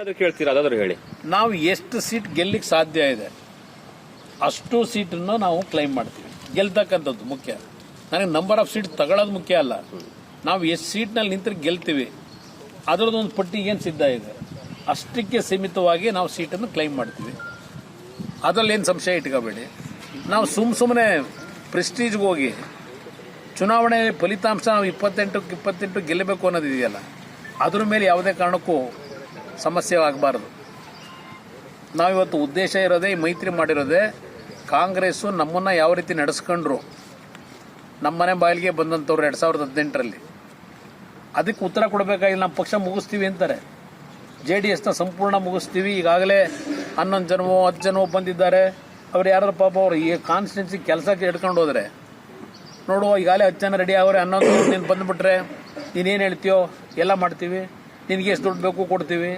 ಅದು ಕೇಳ್ತೀರಾ? ಅದಾದ್ರೂ ಹೇಳಿ. ನಾವು ಎಷ್ಟು ಸೀಟ್ ಗೆಲ್ಲಿಕ್ಕೆ ಸಾಧ್ಯ ಇದೆ, ಅಷ್ಟು ಸೀಟನ್ನು ನಾವು ಕ್ಲೈಮ್ ಮಾಡ್ತೀವಿ. ಗೆಲ್ತಕ್ಕಂಥದ್ದು ಮುಖ್ಯ. ನನಗೆ ನಂಬರ್ ಆಫ್ ಸೀಟ್ ತಗೊಳ್ಳೋದು ಮುಖ್ಯ ಅಲ್ಲ. ನಾವು ಎಷ್ಟು ಸೀಟ್ನಲ್ಲಿ ನಿಂತರೆ ಗೆಲ್ತೀವಿ ಅದರದ್ದೊಂದು ಪಟ್ಟಿ ಏನು ಸಿದ್ಧ ಇದೆ? ಅಷ್ಟಕ್ಕೆ ಸೀಮಿತವಾಗಿ ನಾವು ಸೀಟನ್ನು ಕ್ಲೈಮ್ ಮಾಡ್ತೀವಿ. ಅದರಲ್ಲೇನು ಸಂಶಯ ಇಟ್ಕೋಬೇಡಿ. ನಾವು ಸುಮ್ಮ ಸುಮ್ಮನೆ ಪ್ರೆಸ್ಟೀಜ್ಗೆ ಹೋಗಿ, ಚುನಾವಣೆ ಫಲಿತಾಂಶ ನಾವು ಇಪ್ಪತ್ತೆಂಟಕ್ಕೆ ಇಪ್ಪತ್ತೆಂಟು ಗೆಲ್ಲಬೇಕು ಅನ್ನೋದಿದೆಯಲ್ಲ, ಅದ್ರ ಮೇಲೆ ಯಾವುದೇ ಕಾರಣಕ್ಕೂ ಸಮಸ್ಯೆ ಆಗಬಾರ್ದು ನಾವಿವತ್ತು ಉದ್ದೇಶ ಇರೋದೇ, ಮೈತ್ರಿ ಮಾಡಿರೋದೇ, ಕಾಂಗ್ರೆಸ್ಸು ನಮ್ಮನ್ನು ಯಾವ ರೀತಿ ನಡೆಸ್ಕೊಂಡ್ರು ನಮ್ಮನೆ ಬಾಯಿಗೆ ಬಂದಂಥವ್ರು ಎರಡು ಸಾವಿರದ ಹದಿನೆಂಟರಲ್ಲಿ. ಅದಕ್ಕೆ ಉತ್ತರ ಕೊಡಬೇಕಾಗಿಲ್ಲ, ನಮ್ಮ ಪಕ್ಷ ಮುಗಿಸ್ತೀವಿ ಅಂತಾರೆ. ಜೆ ಡಿ ಎಸ್ನ ಸಂಪೂರ್ಣ ಮುಗಿಸ್ತೀವಿ. ಈಗಾಗಲೇ ಹನ್ನೊಂದು ಜನವೋ, ಹತ್ತು ಜನವೋ ಬಂದಿದ್ದಾರೆ. ಅವ್ರು ಯಾರು ಪಾಪ ಅವರು ಈ ಕಾನ್ಸ್ಟಿಟ್ಯೂನ್ಸಿ ಕೆಲಸಕ್ಕೆ ಹಿಡ್ಕೊಂಡು ಹೋದರೆ, ನೋಡುವ, ಈಗಾಗಲೇ ಹತ್ತು ಜನ ರೆಡಿ ಆಗೋರೆ, ಹನ್ನೊಂದು ನೀನು ಬಂದುಬಿಟ್ರೆ, ನೀನೇನು ಹೇಳ್ತೀಯೋ, ಎಲ್ಲ ಮಾಡ್ತೀವಿ. ನಿನಗೆ ಎಷ್ಟು ದುಡ್ಡು ಬೇಕು ಕೊಡ್ತೀವಿ?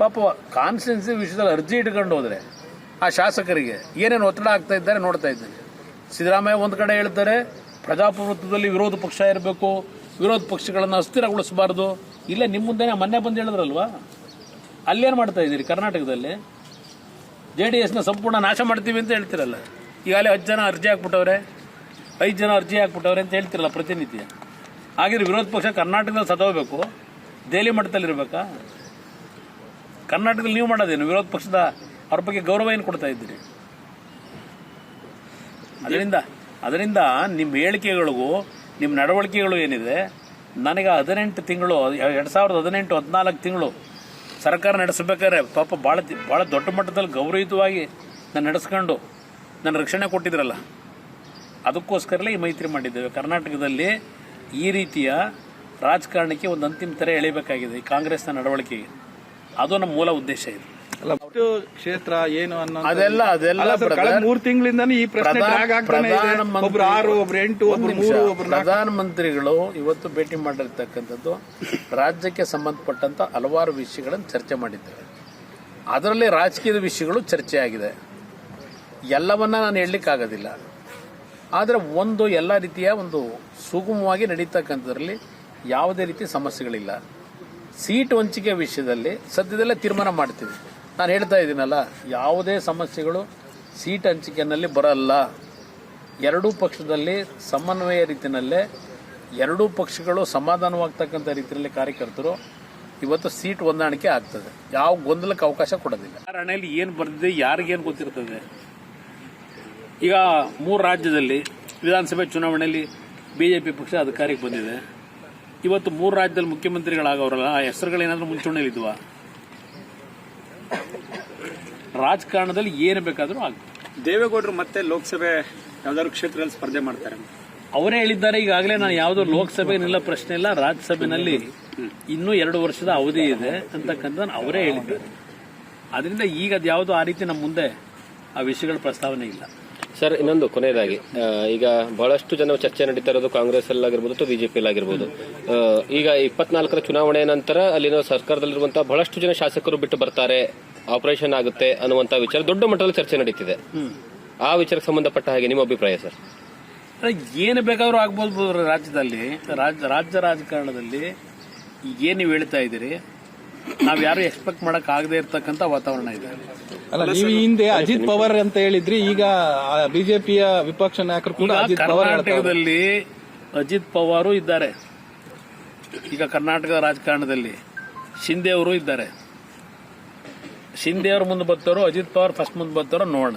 ಪಾಪ ಕಾನ್ಸ್ಟಿಟ್ಯೂನ್ಸಿ ವಿಷಯದಲ್ಲಿ ಅರ್ಜಿ ಇಟ್ಕೊಂಡು ಹೋದರೆ ಆ ಶಾಸಕರಿಗೆ ಏನೇನು ಒತ್ತಡ ಆಗ್ತಾ ಇದ್ದಾರೆ ನೋಡ್ತಾ ಇದ್ದೇನೆ. ಸಿದ್ದರಾಮಯ್ಯ ಒಂದು ಕಡೆ ಹೇಳ್ತಾರೆ, ಪ್ರಜಾಪ್ರಭುತ್ವದಲ್ಲಿ ವಿರೋಧ ಪಕ್ಷ ಇರಬೇಕು, ವಿರೋಧ ಪಕ್ಷಗಳನ್ನು ಅಸ್ಥಿರಗೊಳಿಸಬಾರ್ದು. ಇಲ್ಲ ನಿಮ್ಮ ಮುಂದೆನೇ ಮೊನ್ನೆ ಬಂದು ಹೇಳಿದ್ರಲ್ವಾ? ಅಲ್ಲೇನು ಮಾಡ್ತಾ ಇದ್ದೀರಿ ಕರ್ನಾಟಕದಲ್ಲಿ? ಜೆ ಡಿ ಎಸ್ನ ಸಂಪೂರ್ಣ ನಾಶ ಮಾಡ್ತೀವಿ ಅಂತ ಹೇಳ್ತಿರಲ್ಲ. ಈಗಾಗಲೇ ಹತ್ತು ಜನ ಅರ್ಜಿ ಹಾಕ್ಬಿಟ್ಟವ್ರೆ, ಐದು ಜನ ಅರ್ಜಿ ಹಾಕ್ಬಿಟ್ಟವ್ರೆ ಅಂತ ಹೇಳ್ತಿರಲ್ಲ ಪ್ರತಿನಿತ್ಯ. ಹಾಗಿದ್ರೆ ವಿರೋಧ ಪಕ್ಷ ಕರ್ನಾಟಕದಲ್ಲಿ ಸದೋಬೇಕು ದೆಹಲಿ ಮಟ್ಟದಲ್ಲಿರ್ಬೇಕಾ? ಕರ್ನಾಟಕದಲ್ಲಿ ನೀವು ಮಾಡೋದೇನು? ವಿರೋಧ ಪಕ್ಷದ, ಅವ್ರ ಬಗ್ಗೆ ಗೌರವ ಏನು ಕೊಡ್ತಾ ಇದ್ದೀರಿ? ಅದರಿಂದ ಅದರಿಂದ ನಿಮ್ಮ ಹೇಳಿಕೆಗಳಿಗೂ, ನಿಮ್ಮ ನಡವಳಿಕೆಗಳು ಏನಿದೆ? ನನಗೆ ಹದಿನೆಂಟು ತಿಂಗಳು, ಎರಡು ಸಾವಿರದ ಹದಿನೆಂಟು, ಹದಿನಾಲ್ಕು ತಿಂಗಳು ಸರ್ಕಾರ ನಡೆಸಬೇಕಾದ್ರೆ ಪಾಪ ಭಾಳ ಭಾಳ ದೊಡ್ಡ ಮಟ್ಟದಲ್ಲಿ ಗೌರವಯುತವಾಗಿ ನಾನು ನಡೆಸ್ಕೊಂಡು ನನ್ನ ರಕ್ಷಣೆ ಕೊಟ್ಟಿದ್ರಲ್ಲ, ಅದಕ್ಕೋಸ್ಕರಲೇ ಈ ಮೈತ್ರಿ ಮಾಡಿದ್ದೇವೆ. ಕರ್ನಾಟಕದಲ್ಲಿ ಈ ರೀತಿಯ ರಾಜಕಾರಣಕ್ಕೆ ಒಂದು ಅಂತಿಮ ತೆರೆ ಎಳಿಬೇಕಾಗಿದೆ ಈ ಕಾಂಗ್ರೆಸ್ನ ನಡವಳಿಕೆಗೆ ಅದು ನಮ್ಮ ಮೂಲ ಉದ್ದೇಶ ಇದೆ ಅಲ್ಲ ಒಟ್ಟು ಕ್ಷೇತ್ರ ಏನು ಅನ್ನೋ ಅದೆಲ್ಲ ಅದೆಲ್ಲ brother. ಮೂರ್ ತಿಂಗಳಿಂದಾನೇ ಈ ಪ್ರಶ್ನೆ ಪ್ರಧಾನ- drag ಆಗ್ತಾನೆ ಇದೆ. ಪ್ರಧಾನಮಂತ್ರಿ- ಒಬ್ರು ಆರು ಒಬ್ರು ಎಂಟು ಒಂದ್ ಒಬ್ರು ನಿಮಿಷ. ಮೂರು ಒಬ್ರು ನಾಲ್ಕು ಪ್ರಧಾನಮಂತ್ರಿಗಳು ಇವತ್ತು ಭೇಟಿ ಮಾಡಿರ್ತಕ್ಕಂಥದ್ದು ರಾಜ್ಯಕ್ಕೆ ಸಂಬಂಧಪಟ್ಟಂತ ಹಲವಾರು ವಿಷಯಗಳನ್ನು ಚರ್ಚೆ ಮಾಡಿದ್ದಾರೆ ಅದರಲ್ಲಿ ರಾಜಕೀಯದ ವಿಷಯಗಳು ಚರ್ಚೆ ಆಗಿದೆ ಎಲ್ಲವನ್ನ ನಾನು ಹೇಳಲಿಕ್ಕಾಗೋದಿಲ್ಲ ಆದರೆ ಒಂದು ಎಲ್ಲ ರೀತಿಯ ಒಂದು ಸುಗಮವಾಗಿ ನಡೀತಕ್ಕಂಥದ್ರಲ್ಲಿ ಯಾವುದೇ ರೀತಿ ಸಮಸ್ಯೆಗಳಿಲ್ಲ. ಸೀಟ್ ಹಂಚಿಕೆ ವಿಷಯದಲ್ಲಿ ಸದ್ಯದಲ್ಲೇ ತೀರ್ಮಾನ ಮಾಡ್ತೀವಿ. ನಾನು ಹೇಳ್ತಾ ಇದ್ದೀನಲ್ಲ, ಯಾವುದೇ ಸಮಸ್ಯೆಗಳು ಸೀಟ್ ಹಂಚಿಕೆಯಲ್ಲಿ ಬರಲ್ಲ. ಎರಡೂ ಪಕ್ಷದಲ್ಲಿ ಸಮನ್ವಯ ರೀತಿಯಲ್ಲೇ ಎರಡೂ ಪಕ್ಷಗಳು ಸಮಾಧಾನವಾಗ್ತಕ್ಕಂಥ ರೀತಿಯಲ್ಲಿ ಕಾರ್ಯಕರ್ತರು ಇವತ್ತು ಸೀಟ್ ಹೊಂದಾಣಿಕೆ ಆಗ್ತದೆ. ಯಾವ ಗೊಂದಲಕ್ಕೆ ಅವಕಾಶ ಕೊಡೋದಿಲ್ಲ. ಹಣೆಯಲ್ಲಿ ಏನು ಬರೆದಿದೆ, ಯಾರಿಗೇನು ಗೊತ್ತಿರ್ತದೆ? ಈಗ ಮೂರು ರಾಜ್ಯದಲ್ಲಿ ವಿಧಾನಸಭೆ ಚುನಾವಣೆಯಲ್ಲಿ ಬಿಜೆಪಿ ಪಕ್ಷ ಅಧಿಕಾರಕ್ಕೆ ಬಂದಿದೆ. ಇವತ್ತು ಮೂರು ರಾಜ್ಯದಲ್ಲಿ ಮುಖ್ಯಮಂತ್ರಿಗಳಾಗವರಲ್ಲ ಆ ಹೆಸರುಗಳೇನಾದ್ರೂ ಮುಂಚೂಣಿಯಲ್ಲಿದ್ವಾ? ರಾಜಕಾರಣದಲ್ಲಿ ಏನು ಬೇಕಾದರೂ ಆಗ್ತದೆ ದೇವೇಗೌಡರು ಮತ್ತೆ ಲೋಕಸಭೆ ಯಾವ್ದಾದ್ರು ಕ್ಷೇತ್ರದಲ್ಲಿ ಸ್ಪರ್ಧೆ ಮಾಡ್ತಾರೆ. ಅವರೇ ಹೇಳಿದ್ದಾರೆ ಈಗಾಗಲೇ ನಾನು ಯಾವುದೋ ಲೋಕಸಭೆ ನಿಲ್ಲ ಪ್ರಶ್ನೆ ಇಲ್ಲ ರಾಜ್ಯಸಭೆನಲ್ಲಿ ಇನ್ನೂ ಎರಡು ವರ್ಷದ ಅವಧಿ ಇದೆ ಅಂತಕ್ಕಂಥ ಅವರೇ ಹೇಳಿದ್ದಾರೆ. ಅದರಿಂದ ಈಗ ಅದು ಯಾವುದೋ ಆ ರೀತಿ ನಮ್ಮ ಮುಂದೆ ಆ ವಿಷಯಗಳ ಪ್ರಸ್ತಾವನೆ ಇಲ್ಲ. ಸರ್, ಇನ್ನೊಂದು ಕೊನೆಯದಾಗಿ ಈಗ ಬಹಳಷ್ಟು ಜನ ಚರ್ಚೆ ನಡೀತಾ ಇರೋದು ಕಾಂಗ್ರೆಸ್ ಆಗಿರ್ಬೋದು ಅಥವಾ ಬಿಜೆಪಿ ಆಗಿರ್ಬೋದು ಈಗ ಇಪ್ಪತ್ನಾಲ್ಕರ ಚುನಾವಣೆ ನಂತರ ಅಲ್ಲಿನ ಸರ್ಕಾರದಲ್ಲಿರುವಂತಹ ಬಹಳಷ್ಟು ಜನ ಶಾಸಕರು ಬಿಟ್ಟು ಬರ್ತಾರೆ, ಆಪರೇಷನ್ ಆಗುತ್ತೆ ಅನ್ನುವಂತ ವಿಚಾರ ದೊಡ್ಡ ಮಟ್ಟದಲ್ಲಿ ಚರ್ಚೆ ನಡೀತಿದೆ. ಆ ವಿಚಾರಕ್ಕೆ ಸಂಬಂಧಪಟ್ಟ ಹಾಗೆ ನಿಮ್ಮ ಅಭಿಪ್ರಾಯ ಸರ್? ಏನು ಬೇಕಾದ್ರೂ ಆಗ್ಬೋದು ರಾಜ್ಯದಲ್ಲಿ ರಾಜ್ಯ ರಾಜಕಾರಣದಲ್ಲಿ ಏನು ಹೇಳ್ತಾ ಇದ್ದೀರಿ ನಾವು ಯಾರು ಎಕ್ಸ್ಪೆಕ್ಟ್ ಮಾಡಕ್ ಆಗದೆ ಇರತಕ್ಕಂತ ವಾತಾವರಣ ಇದೆ. ಅಲ್ಲ ನೀವು ಈ ಹಿಂದೆ ಅಜಿತ್ ಪವಾರ್ ಅಂತ ಹೇಳಿದ್ರಿ ಈಗ ಬಿಜೆಪಿಯ ವಿಪಕ್ಷ ನಾಯಕರು ಕೂಡ ಅಜಿತ್ ಪವಾರ್ ಕರ್ನಾಟಕದಲ್ಲಿ ಅಜಿತ್ ಪವಾರು ಇದ್ದಾರೆ. ಈಗ ಕರ್ನಾಟಕದ ರಾಜಕಾರಣದಲ್ಲಿ ಶಿಂದೆ ಅವರು ಇದ್ದಾರೆ. ಶಿಂದೆ ಅವರು ಮುಂದೆ ಬರ್ತಾರೋ ಅಜಿತ್ ಪವಾರ್ ಫಸ್ಟ್ ಮುಂದೆ ಬರ್ತಾರೋ ನೋಡೋಣ